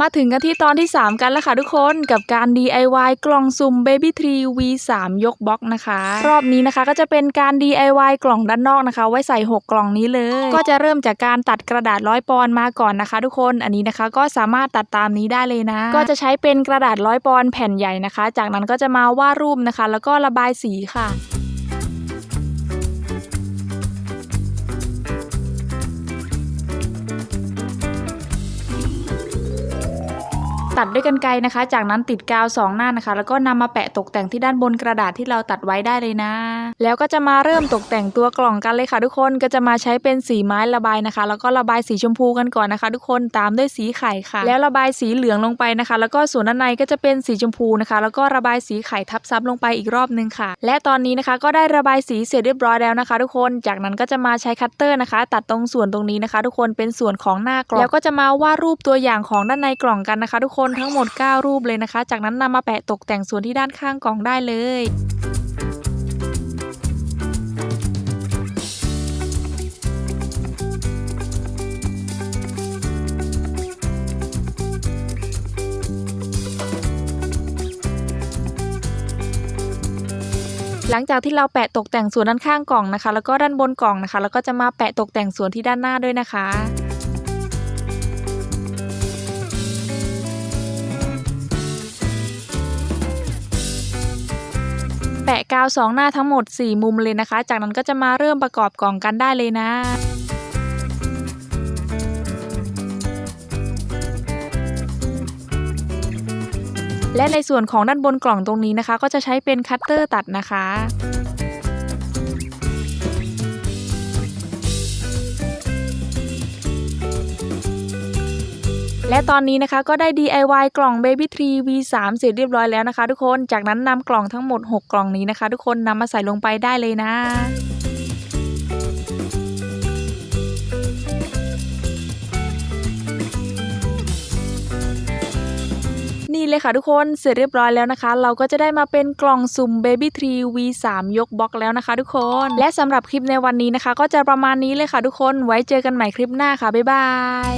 มาถึงกันที่ตอนที่ 3 กันแล้วค่ะทุกคนกับการ DIY กล่องสุ่ม Baby Tree V3 ยกบล็อกนะคะ รอบนี้นะคะก็จะเป็นการ DIY กล่องด้านนอกนะคะ ไว้ใส่ 6 กล่องนี้เลย ก็จะเริ่มจากการตัดกระดาษร้อยปอนมาก่อนนะคะ ทุกคนอันนี้นะคะก็สามารถตัดตามนี้ได้เลยนะ ก็จะใช้เป็นกระดาษร้อยปอนแผ่นใหญ่นะคะ จากนั้นก็จะมาวาดรูปนะคะ แล้วก็ระบายสีค่ะ ตัดด้วยกันไกรนะคะ จากนั้นติดกาวสองหน้านะคะ แล้วก็นำมาแปะตกแต่งที่ด้านบนกระดาษที่เราตัดไว้ได้เลยนะ แล้วก็จะมาเริ่มตกแต่งตัวกล่องกันเลยค่ะ ทุกคนก็จะมาใช้เป็นสีไม้ระบายนะคะ แล้วก็ระบายสีชมพูกันก่อนนะคะ ทุกคนตามด้วยสีไข่ค่ะ แล้วระบายสีเหลืองลงไปนะคะ แล้วก็ส่วนด้านในก็จะเป็นสีชมพูนะคะ แล้วก็ระบายสีไข่ทับซ้ำลงไปอีกรอบนึงค่ะ และตอนนี้นะคะก็ได้ระบายสีเสร็จเรียบร้อยแล้วนะคะ ทุกคนจากนั้นก็จะมาใช้คัตเตอร์นะคะ ตัดตรงส่วนตรงนี้นะคะ ทุกคนเป็นส่วนของหน้ากล่องแล้วก็จะมาวาดรูปตัวอย่างของด้านในกล่องกันนะคะ ทุกคนทั้งหมด 9 รูปเลยนะคะ จากนั้นนำมาแปะตกแต่งส่วนที่ด้านข้างกล่องได้เลยหลังจากที่เราแปะตกแต่งส่วนด้านข้างกล่องนะคะ แล้วก็ด้านบนกล่องนะคะ แล้วก็จะมาแปะตกแต่งส่วนที่ด้านหน้าด้วยนะคะ แปะกาวสองหน้าทั้งหมด 4 มุมเลยนะคะ จากนั้นก็จะมาเริ่มประกอบกล่องกันได้เลยนะและในส่วนของด้านบนกล่องตรงนี้นะคะ ก็จะใช้เป็นคัตเตอร์ตัดนะคะ และตอนนี้นะคะก็ได้ DIY กล่อง Baby Tree V3 เสร็จเรียบร้อยแล้วนะคะ ทุกคน จากนั้นนำกล่องทั้งหมด 6 กล่องนี้นะคะ ทุกคนนำมาใส่ลงไปได้เลยนะนี่เลยค่ะทุกคนเสร็จเรียบร้อยแล้วนะคะ เราก็จะได้มาเป็นกล่องสุ่ม Baby Tree V3 ยกบล็อกแล้วนะคะ ทุกคน และสำหรับคลิปในวันนี้นะคะ ก็จะประมาณนี้เลยค่ะทุกคนไว้เจอกันใหม่คลิปหน้าค่ะบ๊ายบาย